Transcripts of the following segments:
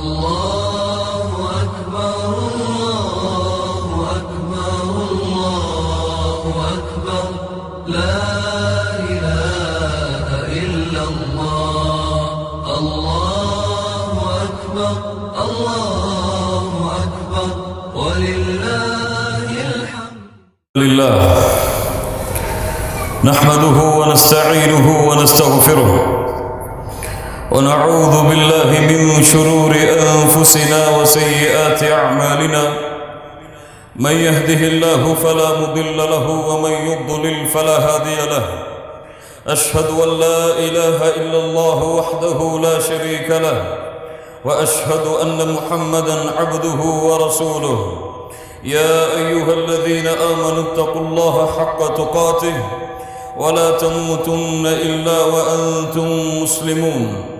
الله أكبر الله أكبر الله أكبر. لا إله إلا الله الله أكبر الله أكبر. ولله الحمد. لله. نحمده ونستعينه ونستغفره. ونعوذ بالله من شرور أنفسنا وسيئات أعمالنا. من يهده الله فلا مضل له ومن يضلل فلا هادي له. أشهد أن لا إله إلا الله وحده لا شريك له. وأشهد أن محمدا عبده ورسوله. يا أيها الذين آمنوا اتقوا الله حق تقاته ولا تموتن إلا وأنتم مسلمون.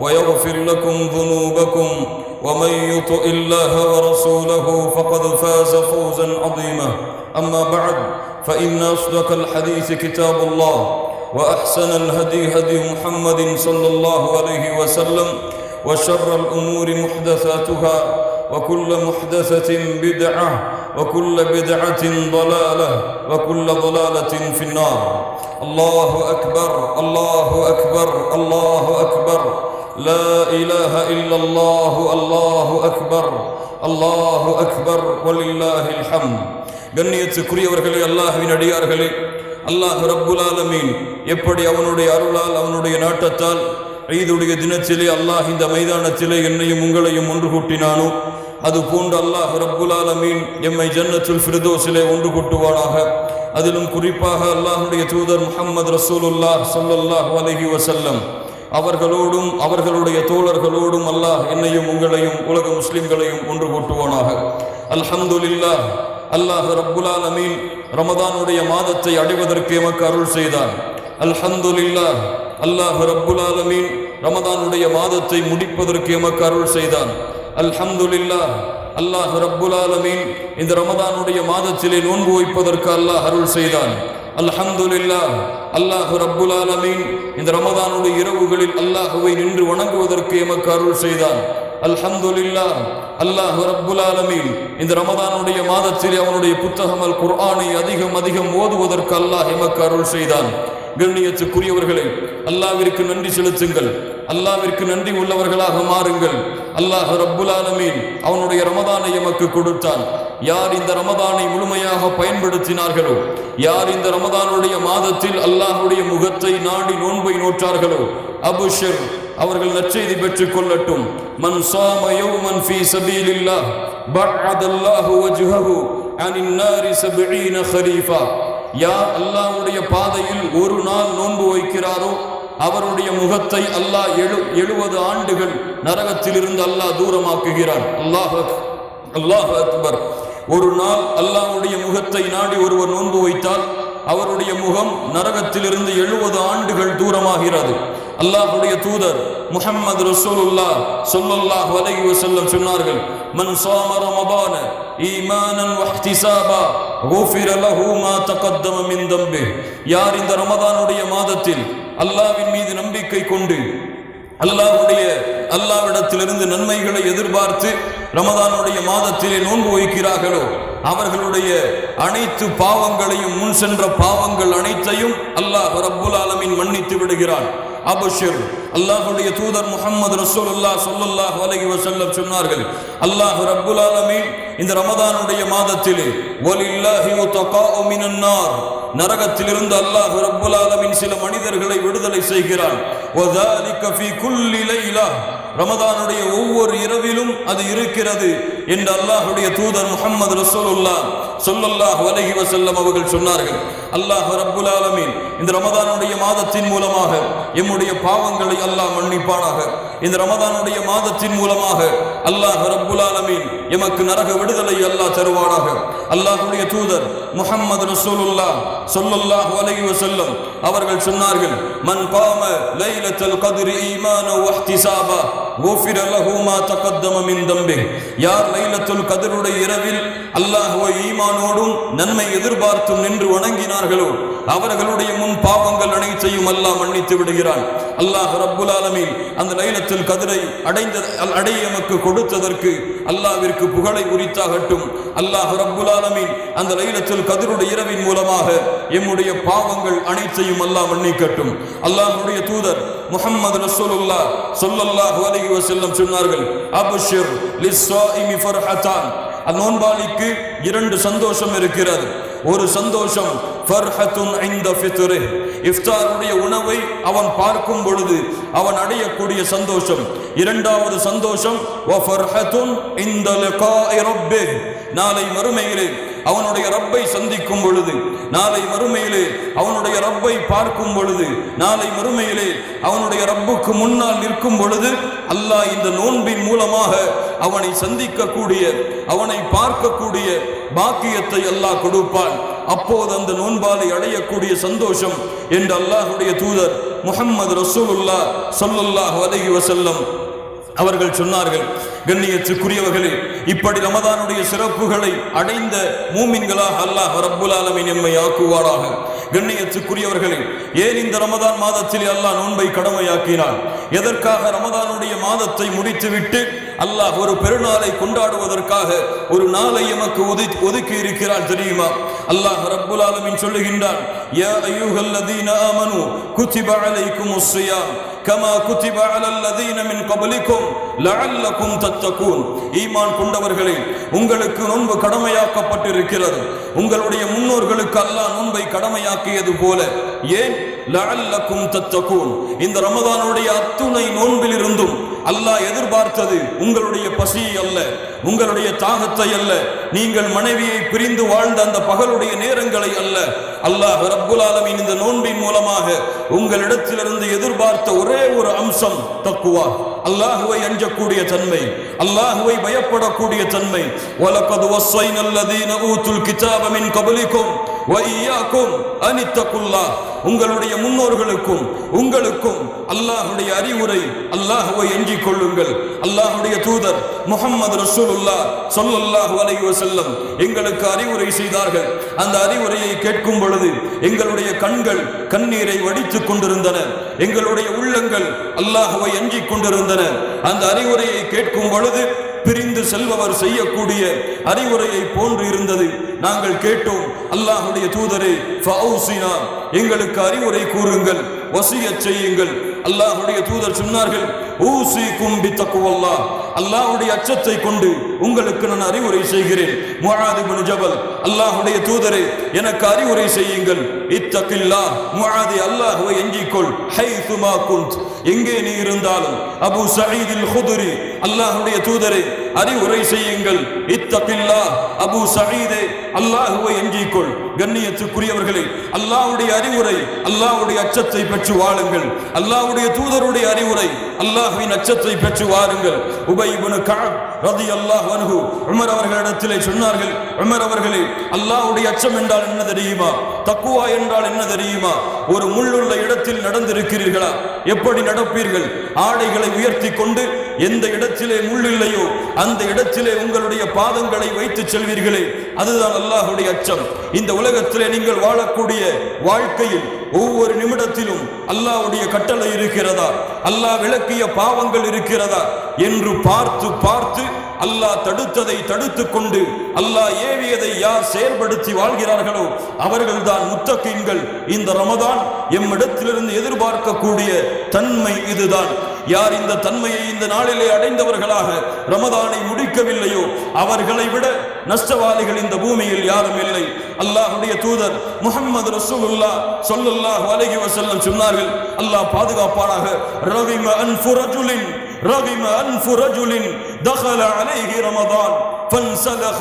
ويغفر لكم ذنوبكم ومن يطع الله ورسوله فقد فاز فوزا عظيما. أما بعد فإن أصدق الحديث كتاب الله وأحسن الهدي هدي محمد صلى الله عليه وسلم وشر الأمور محدثاتها وكل محدثة بدعة وكل بدعة ضلالة وكل ضلالة في النار. الله أكبر الله أكبر الله أكبر. لا اله الا الله الله اكبر الله اكبر ولله الحمد கண்ணியத்துக்குரியவர்களே அல்லாஹ்வின் அடியார்களே அல்லாஹ் ரப்புல் ஆலமீன் எப்படி அவனுடைய அருளால் அவனுடைய நாட்டத்தால் ஈதுடைய தினத்திலே அல்லாஹ் இந்த மைதானத்திலே என்னையும் உங்களையும் ஒன்று கூட்டினானோ அது போன்று அல்லாஹ் ரப்புல் ஆலமீன் எம்மை ஜன்னத்துல் ஃபிர்தோஸிலே ஒன்று கூட்டுவானாக அதிலும் குறிப்பாக அல்லாஹ்வுடைய தூதர் முஹம்மது ரசூலுல்லாஹ் ஸல்லல்லாஹு அலைஹி வஸல்லம் அவர்களோடும் அவர்களுடைய தோழர்களோடும் அல்லாஹ் என்னையும் உங்களையும் உலக முஸ்லிம்களையும் ஒன்று கூட்டுவானாக. அல்ஹம்துலில்லா அல்லாஹ் ரப்புலால் ஆலமீன் ரமதானுடைய மாதத்தை அடைவதற்கு எமக்கு அருள் செய்தான் அல்ஹம்துலில்லாஹ் அல்லாஹ் ரப்புலால் அமீன் ரமதானுடைய மாதத்தை முடிப்பதற்கு எமக்கு அருள் செய்தான் அல்ஹம்துலில்லா அல்லாஹ் ரப்புலால் ஆலமீன் இந்த ரமதானுடைய மாதத்திலே நோன்பு வைப்பதற்கு அல்லாஹ் அருள் செய்தான் அல்ஹம்துலில்லாஹ் அல்லாஹ் ரப்புல் ஆலமீன். இந்த ரமதானுடைய இரவுகளில் அல்லாஹுவை நின்று வணங்குவதற்கு எமக்கு அருள் செய்தான். அல்ஹம்துலில்லாஹ் அல்லாஹ் ரப்புல் ஆலமீன். இந்த ரமதானுடைய மாதத்தில் அவனுடைய புத்தகம் அல் குர்ஆனை அதிகம் அதிகம் ஓதுவதற்கு அல்லாஹ் எமக்கு அருள் செய்தான். கண்ணியத்துக்குரியவர்களே அல்லாவிற்கு நன்றி செலுத்துங்கள். அல்லாவிற்கு நன்றி உள்ளவர்களாக மாறுங்கள். அல்லாஹ் ரப்புல் ஆலமீன் அவனுடைய ரமதானை எமக்கு கொடுத்தான். யார் இந்த ரமதானை முழுமையாக பயன்படுத்தினார்களோ? யார் இந்த ரமதானுடைய மாதத்தில் அல்லாஹுடைய முகத்தை நாடி நோன்பை நோற்றார்களோ? அபுஷர் அவர்கள் நற்செய்தி பெற்றுக் கொள்ளட்டும். மன் சாமயோ மன் ஃபி சபீலில்லா பஅதல்லாஹு வஜ்ஹஹு அனின் நாரி சபீன ஹரீஃபா யார் அல்லாஹ்வுடைய பாதையில் ஒரு நாள் நோன்பு வைக்கிறாரோ அவருடைய முகத்தை அல்லாஹ் எழு எழுபது ஆண்டுகள் நரகத்திலிருந்து அல்லாஹ் தூரமாக்குகிறான். அல்லாஹ் அல்லாஹ் அக்பர். ஒரு நாள் அல்லாவுடைய முகத்தை நாடி ஒருவர் நோன்பு வைத்தால் அவருடைய முகம் நரகத்திலிருந்து எழுபது ஆண்டுகள் தூரமாகிறது. அல்லாஹுடைய தூதர் முஹம்மது ரசூலுல்லா சொல்லல்லாஹ் வலைஹி வஸல்லம் சொன்னார்கள் மன் சாம ரமபான ஈமானன் வஹ்திசாபா குஃபிர லஹு மா தகத்தம மின் தம்பி யார் இந்த ரமதானுடைய மாதத்தில் அல்லாஹ்வின் மீது நம்பிக்கை கொண்டு அல்லாஹ்வுடைய அல்லாவிடத்திலிருந்து நன்மைகளை எதிர்பார்த்து ரமதானுடைய மாதத்திலே நோன்பு வைக்கிறார்களோ அவர்களுடைய அனைத்து பாவங்களையும் முன் சென்ற பாவங்கள் அனைத்தையும் அல்லாஹ் ரப்புல் ஆலமின் மன்னித்து விடுகிறான். அபுஷர் அல்லாஹுடைய தூதர் முகமது ரசூலுல்லாஹ் ஸல்லல்லாஹு அலைஹி வஸல்லம் சொன்னார்கள் அல்லாஹ் ரப்புல் ஆலமீன் இந்த ரமதானுடைய மாதத்திலே வலில்லாஹி முத்தகாஉ மினன் நார் நரகத்திலிருந்து அல்லாஹ் ரப்புல் சில மனிதர்களை விடுதலை செய்கிறான். ரமதானுடைய ஒவ்வொரு இரவிலும் அது இருக்கிறது. என்று அல்லாஹ்வுடைய தூதர் முஹம்மது ரசூலுல்லாஹ் ஸல்லல்லாஹு அலைஹி வஸல்லம் அவர்கள் சொன்னார்கள் அல்லாஹ் ரப்புல் ஆலமீன் இந்த ரமதானுடைய மாதத்தின் மூலமாக எம்முடைய பாவங்களை அல்லாஹ் மன்னிப்பானாக இந்த ரமதானுடைய மாதத்தின் மூலமாக அல்லாஹ் ரப்புல் ஆலமீன் எமக்கு நரக விடுதலை அல்லாஹ் தருவானாக அல்லாஹ்வுடைய தூதர் முஹம்மது ரசூலுல்லாஹ் ஸல்லல்லாஹு அலைஹி வஸல்லம் அவர்கள் சொன்னார்கள் மன் காம லைலத்துல் கத்ரி ஈமான வஹ்திசாபா غفر له ما تقدم من ذنبه யார் லைலத்துல் கதிருடைய இரவில் அல்லாஹோ ஈமானோடும் நன்மை எதிர்பார்த்தும் நின்று வணங்கினார்களோ? அவர்களுடைய முன் பாவங்கள் அனைத்தையும் அல்லாஹ் மன்னித்து விடுகிறான். அல்லாஹ் ரப்புல் ஆலமீன் அந்த லைலத்தில் கதிரை அடைந்த அடைய எமக்கு கொடுத்ததற்கு அல்லாவிற்கு புகழை உரித்தாகட்டும். அல்லாஹ் ரப்புல் ஆலமீன் அந்த லைலத்தில் கதிருடைய இரவின் மூலமாக எம்முடைய பாவங்கள் அனைத்தையும் அல்லாஹ் மன்னிக்கட்டும். அல்லாஹுடைய தூதர் முகமது ரசூலுல்லா சொல்லல்லாஹ் அலைஹி வஸல்லம் சொன்னார்கள் அப்ஷிர் லிஸ்ஸாயிமி ஃபர்ஹதான் அந்நோன்பாளிக்கு இரண்டு சந்தோஷம் இருக்கிறது. ஒரு சந்தோஷம். ஐந்த இஃப்தாருடைய உணவை அவன் பார்க்கும் பொழுது அவன் அடையக்கூடிய சந்தோஷம். இரண்டாவது சந்தோஷம் இந்த நாளை மறுமையிலே அவனுடைய ரப்பை சந்திக்கும் பொழுது நாளை மறுமையிலே அவனுடைய ரப்பை பார்க்கும் பொழுது நாளை மறுமையிலே அவனுடைய ரப்புக்கு முன்னால் நிற்கும் பொழுது அல்லாஹ் இந்த நோன்பின் மூலமாக அவனை சந்திக்கக்கூடிய அவனை பார்க்கக்கூடிய பாக்கியத்தை அல்லாஹ் கொடுப்பான். அப்போது அந்த நோன்பாலை அடையக்கூடிய சந்தோஷம் என்று அல்லாஹுடைய தூதர் முகம்மது ரசூலுல்லா ஸல்லல்லாஹு வதகி வசல்லம் அவர்கள் சொன்னார்கள் கண்ணியத்துக்குரியவர்களே இப்படி ரமதானுடைய சிறப்புகளை அடைந்த மூமின்களாக அல்லாஹ் ரப்புல் ஆலமின் எம்மை ஆக்குவாராக. கண்ணியத்துக்குரியவர்களே ஏன் இந்த ரமதான் மாதத்தில் அல்லாஹ் நோன்பை கடமையாக்கினான்? எதற்காக ரமதானுடைய மாதத்தை முடித்துவிட்டு அல்லாஹ் ஒரு பெருநாளை கொண்டாடுவதற்காக ஒரு நாளை எமக்கு ஒதுக்கி ஒதுக்கி இருக்கிறான் தெரியுமா? அல்லாஹ் ரப்புல் ஆலமீன் சொல்லுகின்றான் யா அய்யுஹல்லதீன ஆமனு குத்திப அலைக்குமுஸ் ஸியாம் கமா குத்திப அலல்லதீன மின் கபலிக்கும் லஅல்லக்கும் தத்தகூன். ஈமான் கொண்டவர்களே உங்களுக்கு நோன்பு கடமையாக்கப்பட்டிருக்கிறது. உங்களுடைய முன்னோர்களுக்கு அல்லாஹ் நோன்பை கடமையாக்கியது போல. ஏன்? லஅல்லக்கும் தத்தகூன். இந்த ரமதானுடைய அத்துணை நோன்பில் இருந்தும் அல்லாஹ் எதிர்பார்த்தது உங்களுடைய பசியை அல்ல உங்களுடைய தாகத்தை அல்ல நீங்கள் மனைவியை பிரிந்து வாழ்ந்த அந்த பகலுடைய நேரங்களை அல்ல. அல்லாஹ் ரப்புல் ஆலமின் இந்த நோன்பின் மூலமாக உங்களிடத்திலிருந்து எதிர்பார்த்த ஒரே ஒரு அம்சம் தக்குவா. அல்லாஹுவை அஞ்சக்கூடிய தன்மை அல்லாஹுவை பயப்படக்கூடிய தன்மை. வலக்கது வஸ்ஸைனல் லதீன ஊத்துல் கிதாப மின் கபலிக்கும் வையாக்கும் அனித்தகுல்லா. உங்களுடைய முன்னோர்களுக்கும் உங்களுக்கும் அல்லாஹுடைய அறிவுரை அல்லாஹுவை எஞ்சிக் கொள்ளுங்கள். அல்லாஹுடைய தூதர் முகமது ரசூலுல்லா சொல்லல்லாஹு அலைஹி செல்லம் எங்களுக்கு அறிவுரை செய்தார்கள். அந்த அறிவுரையை கேட்கும் பொழுது எங்களுடைய கண்கள் கண்ணீரை வடித்துக் கொண்டிருந்தன. எங்களுடைய உள்ளங்கள் அல்லாஹுவை எஞ்சிக் கொண்டிருந்தன. அந்த அறிவுரையை கேட்கும் பொழுது பிரிந்து செல்பவர் செய்யக்கூடிய அறிவுரையை போன்று இருந்தது. நாங்கள் கேட்டோம் அல்லாஹுடைய தூதரே எங்களுக்கு அறிவுரை கூறுங்கள் வசிய செய்யுங்கள். அல்லாஹுடைய தூதர் சொன்னார்கள் ஊசி கும்பி தக்குவல்லா அல்லாஹுடைய அச்சத்தை கொண்டு உங்களுக்கு நான் அறிவுரை செய்கிறேன். முழாதி இப்னு ஜபல் அல்லாஹுடைய தூதரே எனக்கு அறிவுரை செய்யுங்கள். இத்தகில்லா முஆதி அல்லாஹ்வை எஞ்சிக்கொள் ஹைதுமா குந்த். எங்கே நீ இருந்தாலும் அபு சயீதில் ஹுதுரி அல்லாஹுடைய தூதரே அறிவுரை செய்யுங்கள். இத்தபில்லா அபு சயீதே அல்லாஹுவை எஞ்சிக்கொள். கண்ணியத்துக்குரியவர்களே அல்லாஹ்வுடைய அறிவுரை அல்லாஹ்வுடைய அச்சத்தை பெற்று வாழுங்கள். அல்லாஹ்வுடைய தூதருடைய அறிவுரை அல்லாஹ்வின் அச்சத்தை பெற்று வாருங்கள். உபை இப்னு ரதி அல்லாஹ் அன்ஹு உமர் அவர்களிடத்திலே சொன்னார்கள் உமர் அவர்களே அல்லாஹ்வுடைய அச்சம் என்றால் என்ன தெரியுமா? தக்குவா என்றால் என்ன தெரியுமா? ஒரு முள்ளுள்ள இடத்தில் நடந்திருக்கிறீர்களா? எப்படி நடப்பீர்கள்? ஆடைகளை உயர்த்தி கொண்டு எந்த இடத்திலே முள் இல்லையோ அந்த இடத்திலே உங்களுடைய பாதங்களை வைத்து செல்வீர்களே. அதுதான் அல்லாஹுடைய அச்சம். இந்த உலகத்திலே நீங்கள் வாழக்கூடிய வாழ்க்கையில் ஒவ்வொரு நிமிடத்திலும் அல்லாவுடைய கட்டளை இருக்கிறதா? அல்லாஹ் விளக்கிய பாவங்கள் இருக்கிறதா? என்று பார்த்து பார்த்து அல்லாஹ் தடுத்ததை தடுத்து கொண்டு அல்லாஹ் ஏவியதை யார் செயல்படுத்தி வாழ்கிறார்களோ அவர்கள்தான் முத்தகீன்கள். இந்த ரமதான் எம்மிடத்திலிருந்து எதிர்பார்க்கக்கூடிய தன்மை இதுதான். யார் இந்த தன்மையை இந்த நாளிலே அடைந்தவர்களாக ரமதானை முடிக்கவில்லையோ அவர்களை விட நஷ்டவாளிகள் இந்த பூமியில் யாரும் இல்லை அல்லாஹ்வுடைய தூதர் முஹம்மது ரசூலுல்லாஹ் ஸல்லல்லாஹு அலைஹி வஸல்லம் சொன்னார்கள் அல்லாஹ் பாதுகாப்பானாக ரவிம அன்ஃபு ரஜுலின் ரவிம அன்ஃபு ரஜுலின் دخل عليه رمضان فانسلخ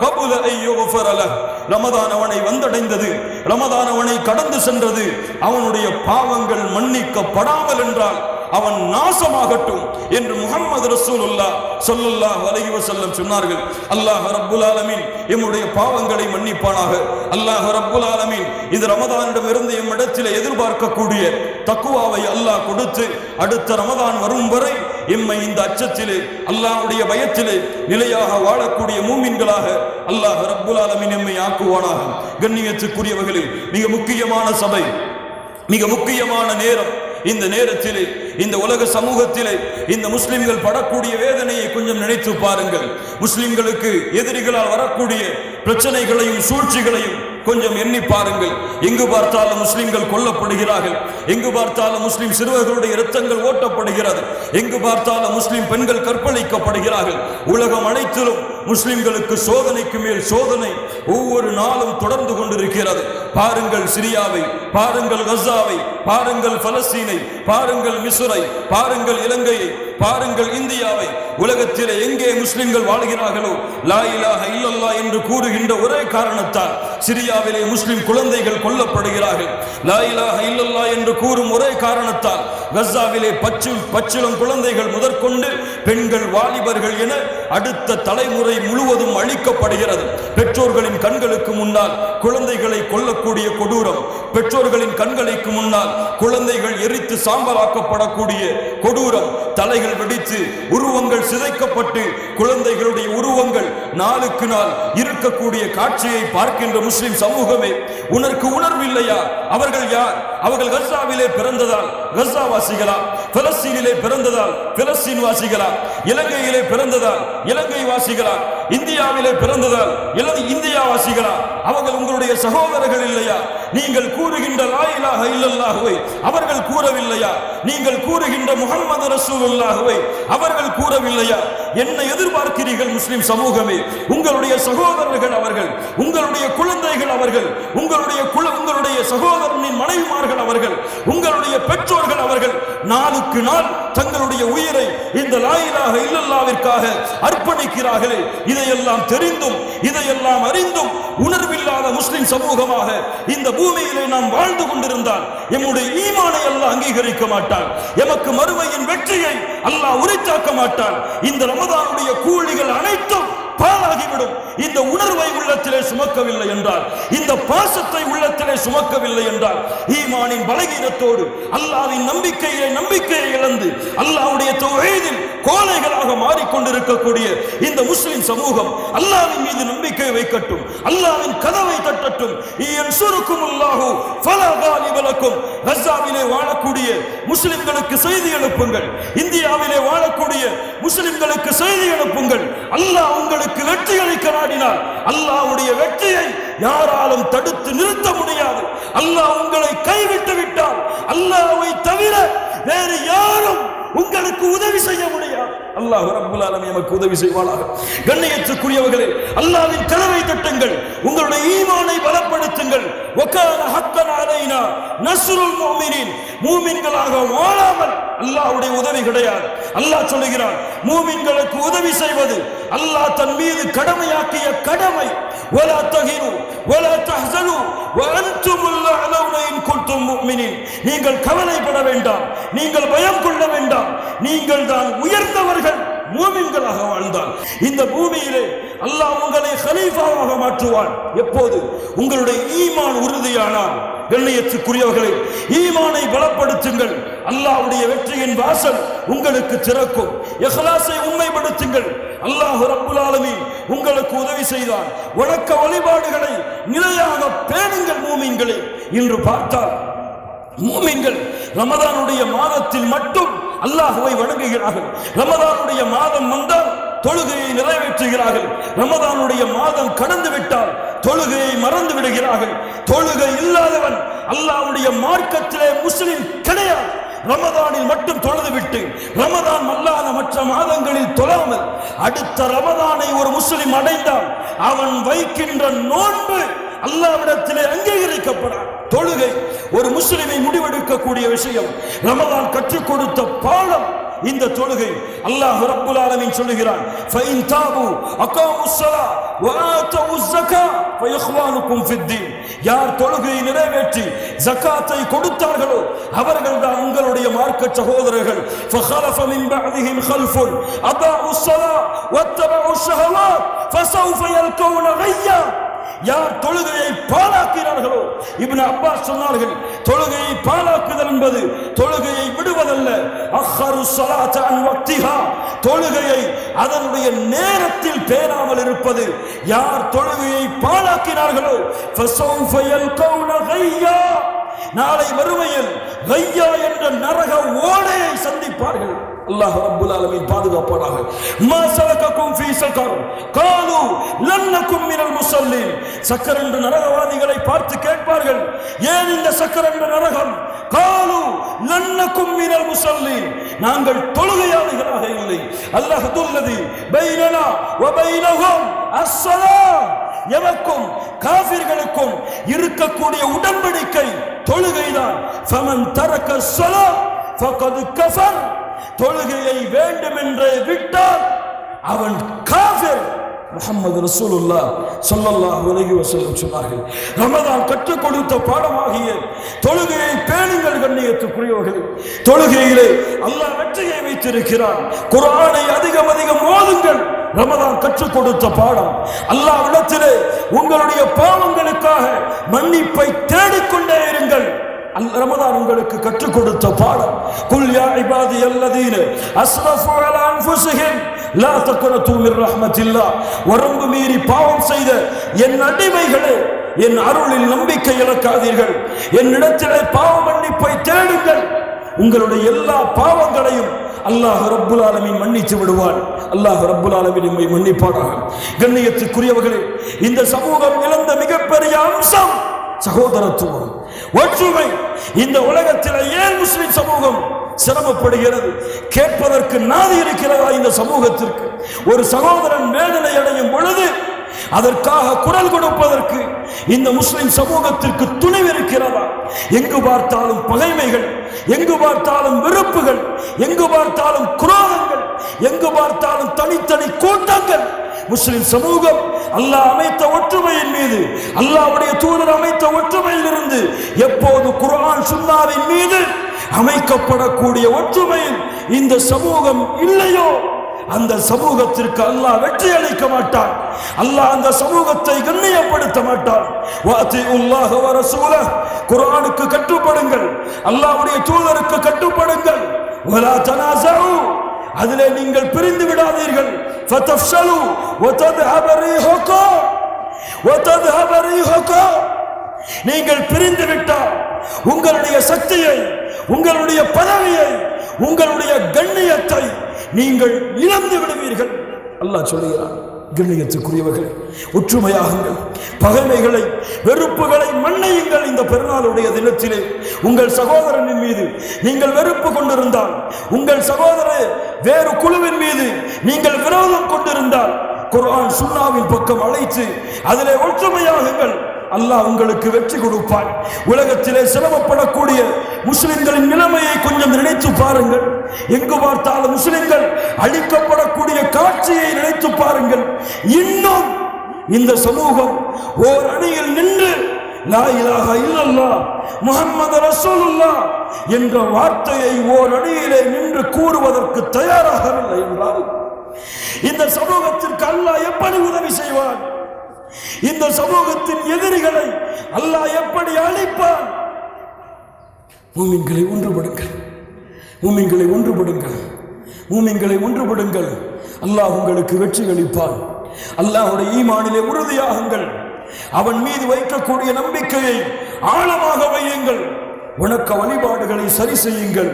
قبل ان يغفر له ரமதான் அவனை வந்தடைந்தது ரமதான் அவனை கடந்து சென்றது அவனுடைய பாவங்கள் மன்னிக்கப்படாமல் என்றால் அவன் நாசமாகட்டும் என்று முகமது ரசூலுல்லா சொல்லுல்லா அலைஹி வசல்லம் சொன்னார்கள். அல்லாஹ் ரப்புல் ஆலமீன் எம்முடைய பாவங்களை மன்னிப்பானாக. அல்லாஹ் ரப்புல் ஆலமீன் இந்த ரமதானிடமிருந்து எம்மிடத்தில் எதிர்பார்க்கக்கூடிய தக்குவாவை அல்லாஹ் கொடுத்து அடுத்த ரமதான் வரும் வரை எம்மை இந்த அச்சத்திலே அல்லாஹ்வுடைய பயத்திலே நிலையாக வாழக்கூடிய மூமின்களாக அல்லாஹ் ரப்புல் ஆலமீன் எம்மை ஆக்குவானாக. கண்ணியத்துக்குரியவர்களில் மிக முக்கியமான சபை மிக முக்கியமான நேரம் இந்த நேரத்திலே இந்த உலக சமூகத்திலே இந்த முஸ்லிம்கள் படக்கூடிய வேதனையை கொஞ்சம் நினைத்து பாருங்கள். முஸ்லிம்களுக்கு எதிரிகளால் வரக்கூடிய பிரச்சனைகளையும் சூழ்ச்சிகளையும் கொஞ்சம் எண்ணி பாருங்கள். எங்கு பார்த்தாலும் முஸ்லிம்கள் கொல்லப்படுகிறார்கள். எங்கு பார்த்தாலும் முஸ்லிம் சிறுவர்களுடைய இரத்தங்கள் ஓட்டப்படுகிறது. எங்கு பார்த்தாலும் முஸ்லிம் பெண்கள் கற்பழிக்கப்படுகிறார்கள். உலகம் அனைத்திலும் முஸ்லிம்களுக்கு சோதனைக்கு மேல் சோதனை ஒவ்வொரு நாளும் தொடர்ந்து கொண்டிருக்கிறது. பாருங்கள் சிரியாவை பாருங்கள் கசாவை பாருங்கள் பலஸ்தீனை பாருங்கள் மிசுரை பாருங்கள் இலங்கையை பாருங்கள் இந்தியாவை. உலகத்தில் எங்கே முஸ்லிம்கள் வாழ்கிறார்களோ லாயிலாக இல்லல்லா என்று கூறுகின்ற ஒரே காரணத்தால் சிரியாவிலே முஸ்லிம் குழந்தைகள் கொல்லப்படுகிறார்கள். லாயிலாக இல்லல்லா என்று கூறும் ஒரே காரணத்தால் கசாவிலே பச்சு பச்சிலம் குழந்தைகள் முதற்கொண்டு பெண்கள் வாலிபர்கள் என அடுத்த தலைமுறை முழுவதும் அழிக்கப்படுகிறது. பெற்றோர்களின் கண்களுக்கு முன்னால் குழந்தைகளை கொல்லக்கூடிய கொடூரம். பெற்றோர்களின் கண்களுக்கு முன்னால் குழந்தைகள் எரித்து சாம்பலாக்கப்படக்கூடிய கொடூரம். தலைகள் வெடித்து உருவங்கள் சிதைக்கப்பட்டு குழந்தைகளுடைய உருவங்கள் நாளுக்கு நாள் இருக்கக்கூடிய காட்சியை பார்க்கின்ற முஸ்லிம் சமூகமே உனக்கு உணர்வில்லையா? அவர்கள் யார்? அவர்கள் கசாவிலே பிறந்ததால் கசா வாசிகளா பிலஸ்தீனிலே பிறந்ததால் பிலஸ்தீன் வாசிகளா இலங்கையிலே பிறந்ததால் இலங்கை வாசிகளா இந்தியாவிலே பிறந்ததால் இலங்கை இந்தியா வாசிகளா அவர்கள் உங்களுடைய சகோதரர்கள் இல்லையா? நீங்கள் கூறுகின்ற லாயிலாக இல்லல்லாகவே அவர்கள் கூறவில்லையா? நீங்கள் கூறுகின்ற முகமது ரசூலுல்லாஹுவை அவர்கள் கூறவில்லையா? என்ன எதிர்பார்க்கிறீர்கள் முஸ்லிம் சமூகமே. உங்களுடைய சகோதரர்கள் அவர்கள் உங்களுடைய குழந்தைகள் அவர்கள் உங்களுடைய குல உங்களுடைய சகோதரனின் மனைவிமார்கள் அவர்கள் உங்களுடைய பெற்றோர்கள் அவர்கள் நாளுக்கு நாள் தங்களுடைய உயிரை இந்த லாயிலாக இல்லல்லாவிற்காக அர்ப்பணிக்கிறார்களே. இதையெல்லாம் தெரிந்தும் இதையெல்லாம் அறிந்தும் உணர்வில்லாத முஸ்லிம் சமூகமாக இந்த பூமியிலே நாம் வாழ்ந்து கொண்டிருந்தால் எம்முடைய ஈமானை அல்லாஹ் அங்கீகரிக்க மாட்டான். எமக்கு மறுமையின் வெற்றியை அல்லாஹ் உரித்தாக்க மாட்டான். இந்த ரமதானுடைய கூலிகள் அனைத்தும் பாலாகி இந்த உணர்வை உள்ளத்திலே சுமக்கவில்லை என்றால் இந்த பாசத்தை உள்ளத்திலே சுமக்கவில்லை என்றால் ஈமானின் பலகீனத்தோடு அல்லாவின் நம்பிக்கையை நம்பிக்கையை இழந்து அல்லாவுடைய தொழிலில் கோழைகளாக மாறிக்கொண்டிருக்கக்கூடிய இந்த முஸ்லிம் சமூகம் அல்லாவின் மீது நம்பிக்கை வைக்கட்டும் அல்லாவின் கதவை தட்டட்டும். ஈயன் சுருக்கும் அல்லாஹு பலகாலிபலக்கும் கசாவிலே வாழக்கூடிய முஸ்லிம்களுக்கு செய்தி எழுப்புங்கள். இந்தியாவிலே வாழக்கூடிய முஸ்லிம்களுக்கு செய்தி எழுப்புங்கள். அல்லாஹ் உங்களுக்கு வெற்றி அளிக்கிறார் நாடினார் அல்லாவுடைய வெற்றியை யாராலும் தடுத்து நிறுத்த முடியாது. அல்லாஹ் உங்களை கைவிட்டு விட்டால் அல்லாவை தவிர வேறு யாரும் உங்களுக்கு உதவி செய்ய முடியாது. அல்லாஹ் ரப்புல் ஆலமீன் நமக்கு உதவி செய்வானாக. கண்ணியத்துக்குரியவர்களே அல்லாஹ்வின் கதவை தட்டுங்கள். உங்களுடைய ஈமானை பலப்படுத்துங்கள். வகான ஹக்கன் அலைனா நஸ்ருல் முஃமினீன். மூமின்களாக வாழாமல் அல்லாஹ்வுடைய உதவி கிடையாது அல்லாஹ் சொல்லுகிறான் மூமின்களுக்கு உதவி செய்வது அல்லாஹ் தன் மீது கடமையாக்கிய கடமை ولا تهنوا ولا تحزنوا وانتم الاعلون ان كنتم مؤمنين நீங்கள் கவலைப்பட வேண்டாம் நீங்கள் பயம் கொள்ள வேண்டாம் நீங்கள் தான் உயர்ந்தவர்கள் மூமின்களாக வாழ்ந்தால் இந்த பூமியிலே அல்லாஹ் உங்களை ஹலீஃபாவாக மாற்றுவான் எப்போது உங்களுடைய ஈமான் உறுதியானால் கண்ணியத்துக்குரியவர்களே ஈமானை பலப்படுத்துங்கள் அல்லாஹ்வுடைய வெற்றியின் வாசல் உங்களுக்கு திறக்கும். இஹ்லாஸை உண்மைப்படுத்துங்கள். அல்லாஹ் ரப்புல் ஆலமீன் உங்களுக்கு உதவி செய்தான். வணக்க வழிபாடுகளை நிலையாக பேணுங்கள் மூமின்களே. இன்று பார்த்தால் மூமின்கள் ரமதானுடைய மாதத்தில் மட்டும் அல்லாஹுவை வணங்குகிறார்கள். ரமதானுடைய மாதம் வந்தால் தொழுகையை நிறைவேற்றுகிறார்கள். ரமதானுடைய மாதம் கடந்து விட்டால் தொழுகையை மறந்து விடுகிறார்கள். தொழுகை இல்லாதவன் அல்லாஹ்வுடைய மார்க்கத்திலே முஸ்லிம் கிடையாது. ரமதானில் மட்டும் தொழுதுவிட்டு ரமதான் அல்லாத மற்ற மாதங்களில் தொழாமல் அடுத்த ரமதானை ஒரு முஸ்லிம் அடைந்தால் அவன் வைக்கின்ற நோன்பு அல்லாவிடத்திலே அங்கீகரிக்கப்படான் தொழுகை ஒரு முஸ்லிமை முடிவெடுக்கக்கூடிய விஷயம். ரமதான் கற்றுக் கொடுத்த பாடம் இந்த தொழுகை. அல்லாஹ் ரப்புல் ஆலமின் சொல்லுகிறான் ஃபைன் தாபு அக்கா வஆத்தவுஸ் ஸக்கா ஃபயஹ்வானுக்கும் ஃபித்தீன் யார் தொழுகையை நிறைவேற்றி ஜக்காத்தை கொடுத்தார்களோ அவர்கள் தான் உங்களுடைய மார்க்க சகோதரர்கள். ஃபஹலஃப மின் பஅதிஹிம் கல்ஃபுன் அதாஉஸ் ஸலா வத்தபஉ ஷஹவாத் ஃபஸௌஃப யார் தொழுகையை பாழாக்கினார்களோ இப்னு அப்பா சொன்னார்கள் தொழுகையை பாழாக்குதல் என்பது தொழுகையை விடுவதல்ல. அஹரு ஸலாத வக்திஹா. தொழுகையை அதனுடைய நேரத்தில் பேராமல் இருப்பது யார் தொழுகையை பாழாக்கினார்களோ? நாளை வறுமையில் ஐயா என்ற நரக ஓடையை சந்திப்பார்கள். அல்லாஹ் ரப்புல் ஆலமீன் பாதுகாப்பானாக. மா சலகக்கும் ஃபீ சக்கர் காலு லன்னக்கும் மினல் முஸல்லீன் சக்கர் என்ற நரகவாதிகளை பார்த்து கேட்பார்கள். ஏன் இந்த சக்கர் என்ற நரகம்? காலு லன்னக்கும் மினல் முஸல்லீன் நாங்கள் தொழுகையாளிகளாக இல்லை. அல்லாஹ் துல்லதி பைனனா வ பைனஹும் அஸ்ஸலாம். எமக்கும் காபிர்களுக்கும் இருக்கக்கூடிய உடன்படிக்கை தொழுகைதான். ஃபமன் தரக்க ஸலா ஃபகத் கஃபர். தொழுகையை வேண்டும் என்றே விட்டால் அவன் காஃபிர். முகமது ரசூலுல்லா சொல்லல்லா உலகி வஸல்லம் சொன்னார்கள் ரமதான் கற்றுக் கொடுத்த பாடமாகிய தொழுகையை பேணுங்கள் கண்ணியத்துக்குரியவர்கள். தொழுகையிலே அல்லாஹ் வெற்றியை வைத்திருக்கிறான். குரானை அதிகம் அதிகம் ஓதுங்கள். ரமதான் கற்றுக் கொடுத்த பாடம் அல்லாஹ்விடத்திலே உங்களுடைய பாவங்களுக்காக மன்னிப்பை தேடிக்கொண்டே இருங்கள். ரமதான் உங்களுக்கு கற்றுக் கொடுத்த பாடம். குல் யா இபாதி அல்லதீன அஸ்ரஃபு அலா அன்ஃபுஸிஹிம் லா தக்னது மிர் ரஹ்மத்தில்லா. வரம்பு மீறி பாவம் செய்த என் அடிமைகளே என் அருளில் நம்பிக்கை இழக்காதீர்கள். என்னிடத்திலே பாவ மன்னிப்பை தேடுங்கள். உங்களுடைய எல்லா பாவங்களையும் அல்லாஹ் ரப்புல் ஆலமீன் மன்னித்து விடுவான். அல்லாஹ் ரப்புல் ஆலமீன் நம்மை மன்னிப்பானாக. கண்ணியத்துக்குரியவர்களே இந்த சமூகம் இழந்த மிகப்பெரிய அம்சம் சகோதரத்துவம். ஒற்றுமை. இந்த உலகத்தில் ஏன் முஸ்லிம் சமூகம் சிரமப்படுகிறது? கேட்பதற்கு நாதி இருக்கிறதா இந்த சமூகத்திற்கு? ஒரு சகோதரன் வேதனை அடையும் பொழுது அதற்காக குரல் கொடுப்பதற்கு இந்த முஸ்லிம் சமூகத்திற்கு துணிவு இருக்கிறதா? எங்கு பார்த்தாலும் பகைமைகள் எங்கு பார்த்தாலும் வெறுப்புகள் எங்கு பார்த்தாலும் குரோதங்கள் எங்கு பார்த்தாலும் தனித்தனி கூட்டங்கள் முஸ்லிம் சமூகம் அல்லாஹ் அமைத்த ஒற்றுமையின் மீது அல்லாஹ்வுடைய தூதர் அமைத்த ஒற்றுமையில் இருந்து எப்போது குரான் சுன்னாவின் மீது அமைக்கப்படக்கூடிய ஒற்றுமையில் இந்த சமூகம் இல்லையோ? அந்த சமூகத்திற்கு அல்லாஹ் வெற்றி அளிக்க மாட்டான். அல்லாஹ் அந்த சமூகத்தை கண்ணியப்படுத்த மாட்டான். வாத்தியுல்லாஹ வ ரசூலஹ் குர்ஆனுக்கு கட்டுப்படுங்கள். அல்லாஹ்வுடைய தூதருக்கு கட்டுப்படுங்கள். அதிலே நீங்கள் பிரிந்து விடாதீர்கள். فتفشلوا وتذهب ريحكم وتذهب ريحكم. நீங்கள் பிரிந்து விட்டால் உங்களுடைய சக்தியை உங்களுடைய பதவியை உங்களுடைய கண்ணியத்தை நீங்கள் இழந்து விடுவீர்கள். அல்லாஹ் சொல்லுகிறான். கண்ணியத்துக்குரியவர்களே ஒற்றுமையாகுங்கள். பகைமைகளை வெறுப்புகளை மன்னியுங்கள் இந்த பெருநாளுடைய தினத்திலே. உங்கள் சகோதரனின் மீது நீங்கள் வெறுப்பு கொண்டிருந்தால் உங்கள் சகோதரர் வேறு குழுவின் மீது நீங்கள் விரோதம் கொண்டிருந்தால் குரான் சுண்ணாவின் பக்கம் அழைத்து அதிலே ஒற்றுமையாகுங்கள். அல்லாஹ் உங்களுக்கு வெற்றி கொடுப்பாய் உலகத்திலே சிரமப்படக்கூடிய முஸ்லிம்களின் நிலைமையை கொஞ்சம் நினைத்து பாருங்கள். எங்கு பார்த்தாலும் முஸ்லிம்கள் அழிக்கப்படக்கூடிய காட்சியை நினைத்து பாருங்கள். இன்னும் இந்த சமூகம் ஓர் அணியில் நின்று லா என்ற வார்த்தையை ஓர் அணியிலே நின்று கூறுவதற்கு தயாராகவில்லை என்றால் இந்த சமூகத்திற்கு அல்லாஹ் எப்படி உதவி செய்வான்? இந்த சமூகத்தின் எதிரிகளை அல்லாஹ் எப்படி அழிப்பான்? மூமின்களை ஒன்றுபடுங்கள். மூமிங்களை ஒன்றுபடுங்கள். மூமிங்களை ஒன்றுபடுங்கள். அல்லாஹ் உங்களுக்கு வெற்றி அளிப்பான். அல்லாஹுடைய ஈமானிலே உறுதியாகுங்கள். அவன் மீது வைக்கக்கூடிய நம்பிக்கையை ஆழமாக வையுங்கள். வணக்க வழிபாடுகளை சரி செய்யுங்கள்.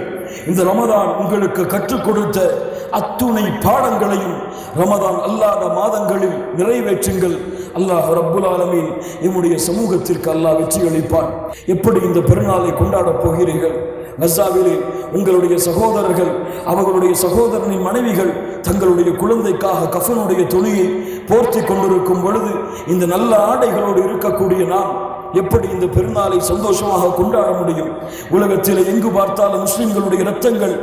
இந்த ரமதான் உங்களுக்கு கற்றுக் கொடுத்த அத்துணை பாடங்களையும் ரமதான் அல்லாத மாதங்களில் நிறைவேற்றுங்கள். அல்லாஹ் ரப்புல் ஆலமீன் நம்முடைய சமூகத்திற்கு அல்லாஹ் வெற்றி அளிப்பான். எப்படி இந்த பெருநாளை கொண்டாடப் போகிறீர்கள்? கசாவிலே உங்களுடைய சகோதரர்கள் அவர்களுடைய சகோதரனின் மனைவிகள் தங்களுடைய குழந்தைக்காக கஃபனுடைய துணியை போர்த்தி கொண்டிருக்கும் பொழுது இந்த நல்ல ஆடைகளோடு இருக்கக்கூடிய நாம் எப்படி இந்த பெருநாளை சந்தோஷமாக கொண்டாட முடியும்? உலகத்தில் எங்கு பார்த்தாலும் முஸ்லிம்களுடைய இரத்தங்கள்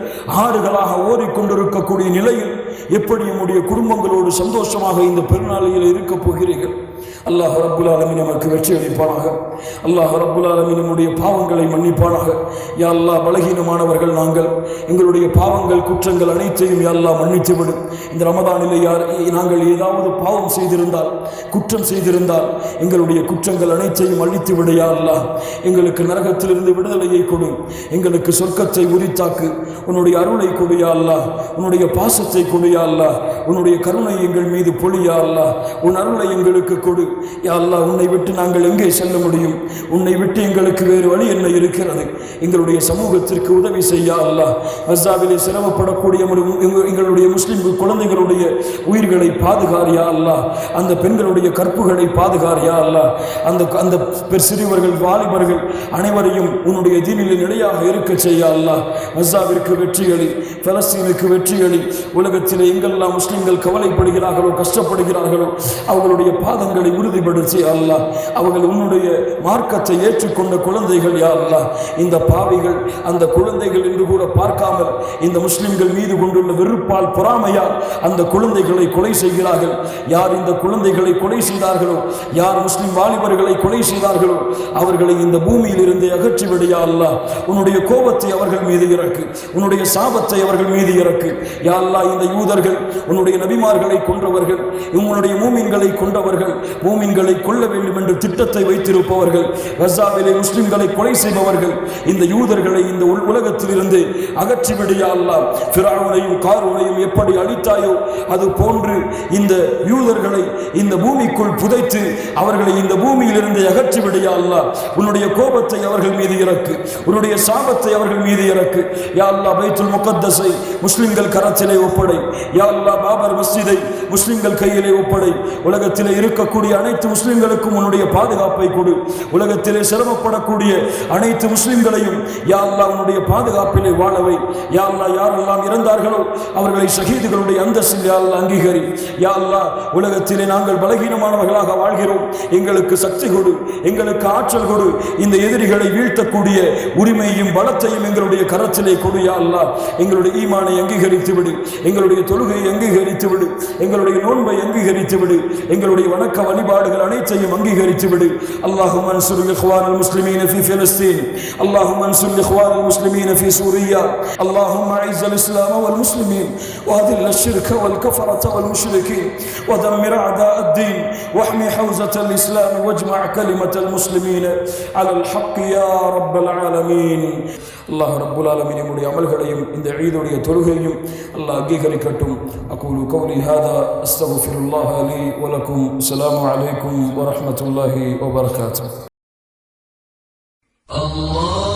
ஆறுகளாக ஓடிக்கொண்டிருக்கக்கூடிய நிலையில் எப்படி நம்முடைய குடும்பங்களோடு சந்தோஷமாக இந்த பெருநாளையில் இருக்கப் போகிறீர்கள்? அல்லாஹ் ரப்புல் அலமின் நமக்கு வெற்றி அளிப்பானாக. அல்லாஹ் ரப்புல் ஆலமீன் நம்முடைய பாவங்களை மன்னிப்பானாக. யா அல்லா பலகீனமானவர்கள் நாங்கள். எங்களுடைய பாவங்கள் குற்றங்கள் அனைத்தையும் யா அல்லா மன்னித்து விடும் இந்த ரமதானில் யார் நாங்கள் ஏதாவது பாவம் செய்திருந்தால் குற்றம் செய்திருந்தால் எங்களுடைய குற்றங்கள் அனைத்தையும் அழித்து விட யா அல்லாஹ். எங்களுக்கு நரகத்திலிருந்து விடுதலையை கொடு. எங்களுக்கு சொர்க்கத்தை உரித்தாக்கு. உன்னுடைய அருளை கொடுயா அல்லா அல்லாஹ். உன்னுடைய பாசத்தை கொடு அல்லா உன்னுடைய கருணை எங்கள் மீது பொழியா அல்லா உன் அருளை எங்களுக்கு கொடு. யா உன்னை விட்டு நாங்கள் எங்கே செல்ல முடியும்? உன்னை விட்டு எங்களுக்கு வேறு வழி என்ன இருக்கிறது? எங்களுடைய சமூகத்திற்கு உதவி செய்ய அல்லாஹ். கசாவிலே சிரமப்படக்கூடிய எங்களுடைய முஸ்லீம் குழந்தைகளுடைய உயிர்களை பாதுகாரியா அல்லாஹ். அந்த பெண்களுடைய கற்புகளை பாதுகாரியா அல்லா அந்த அந்த சிறுவர்கள் வாலிபர்கள் அனைவரையும் உன்னுடைய தீனிலே நிலையாக இருக்க செய்ய அல்லாஹ். கசாவிற்கு வெற்றிகளை பலஸ்தீனுக்கு வெற்றிகளை உலகத்திலே எங்கெல்லாம் முஸ்லீம்கள் கவலைப்படுகிறார்களோ கஷ்டப்படுகிறார்களோ அவர்களுடைய பாதங்களை உறுதிப்படுத்தி அல்லாஹ். அவர்கள் உன்னுடைய மார்க்கத்தை ஏற்றுக்கொண்ட குழந்தைகள் யா அல்லாஹ். இந்த பாவிகள் அந்த குழந்தைகள் என்று கூட பார்க்காமல் இந்த முஸ்லிம்கள் மீது கொண்டுள்ள வெறுப்பால் பொறாமையால் அந்த குழந்தைகளை கொலை செய்கிறார்கள். யார் இந்த குழந்தைகளை கொலை செய்தார்களோ யார் முஸ்லிம் வாலிபர்களை கொலை செய்தார்களோ அவர்களை இந்த பூமியில் இருந்து அகற்றிவிடையா விடியா உன்னுடைய கோபத்தை அவர்கள் மீது இறக்கு உன்னுடைய சாபத்தை அவர்கள் மீது இறக்கு. யா அல்லாஹ் இந்த யூதர்கள் உன்னுடைய நபிமார்களை கொன்றவர்கள் உங்களுடைய மூமின்களை கொண்டவர்கள் மூமின்களை கொல்ல வேண்டும் என்று திட்டத்தை வைத்திருப்பவர்கள் கசாவிலே முஸ்லிம்களை கொலை செய்பவர்கள் இந்த யூதர்களை இந்த உலகத்திலிருந்து அகற்றி விடியா காரூனையும் எப்படி அழித்தாயோ அது போன்று இந்த யூதர்களை இந்த பூமிக்குள் புதைத்து அவர்களை இந்த பூமியிலிருந்து அகற்றி விடியா உன்னுடைய கோபத்தை அவர்கள் மீது இறக்கு உன்னுடைய சாபத்தை அவர்கள் மீது இறக்கு. யா அல்லாஹ் பைத்துல் முகத்தஸை முஸ்லிம்கள் கரத்திலே ஒப்படை. யா பாபர் மஸ்ஜிதை முஸ்லிம்கள் கையிலே ஒப்படை. உலகத்திலே இருக்கக்கூடிய அனைத்து முஸ்லிம்களுக்கும் உன்னுடைய பாதுகாப்பை கொடு. உலகத்திலே சிரமப்படக்கூடிய அனைத்து முஸ்லிம்களையும் யாரெல்லாம் உன்னுடைய பாதுகாப்பிலே வாழவை யாரெல்லாம் யாரெல்லாம் இறந்தார்களோ அவர்களை ஷஹீதுகளுடைய அந்தஸ்தில் யாரெல்லாம் அங்கீகரி. யாரெல்லாம் உலகத்திலே நாங்கள் பலகீனமானவர்களாக வாழ்கிறோம். எங்களுக்கு சக்தி கொடு. எங்களுக்கு ஆற்றல் கொடு. இந்த எதிரிகளை வீழ்த்தக்கூடிய உரிமையும் பலத்தையும் எங்களுடைய கரத்திலே கொடு யாரெல்லாம் எங்களுடைய ஈமானை அங்கீகரித்து விடு. எங்களுடைய தொழுகையை அங்கீகரித்து விடு. எங்களுடைய நோன்பை அங்கீகரித்து விடு. எங்களுடைய வணக்க வழிபாடு اللهم انصر الاخوان المسلمين في فلسطين اللهم انصر الاخوان المسلمين في سوريا اللهم اعز الاسلام والمسلمين واذل الشرك والكفره والمشركين ودمر اعداء الدين واحمي حوزه الاسلام واجمع كلمه المسلمين على الحق يا رب العالمين الله رب العالمين يمدي عملهم இந்த عيدுடைய தொழுகையும் அல்லாஹ் அங்கீகரிக்கட்டும் أقول قولي هذا استغفر الله لي ولكم السلام عليكم عليكم ورحمة الله وبركاته. الله